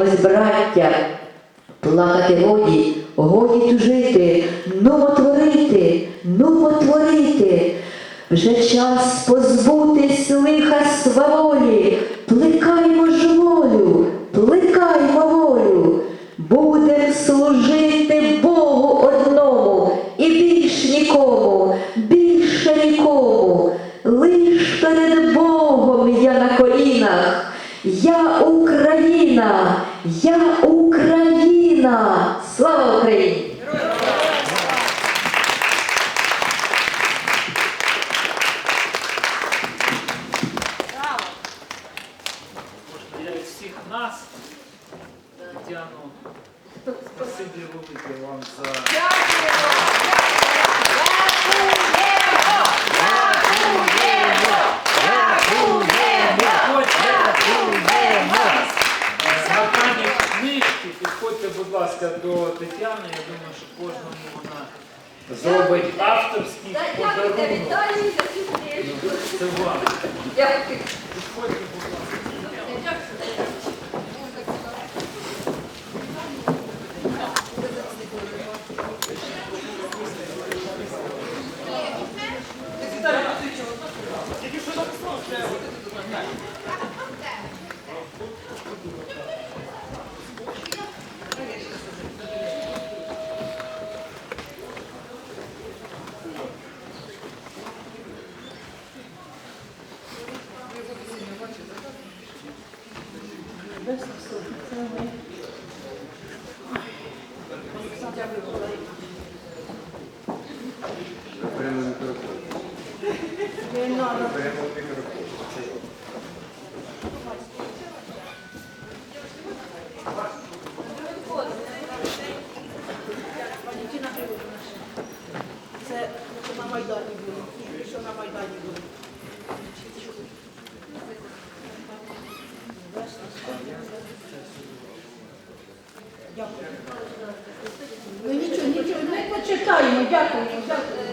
Тримаймось, браття, плакати годі, годі тужити, ну творити, ну творити. Вже час позбутись лиха сваволі, плекаймо ж волю, плекаймо волю, будем служити Богу одному і більш нікому, більше нікому. Лиш перед Богом я на колінах. Я Україна, я Україна. Слава Україні! Для всіх нас, Тетяну, спасибі велике вам за книжки. Підходьте, будь ласка, до Тетяни. Я думаю, що кожному вона зробить авторський Дякую, подарунок. Віталій, за цю книжку. Це вам. Дякую. Підходьте, будь Це що на Майдані було. Що на Майдані було. Дякую. Ну нічого, нічого, ми почитаємо, дякую, дякую.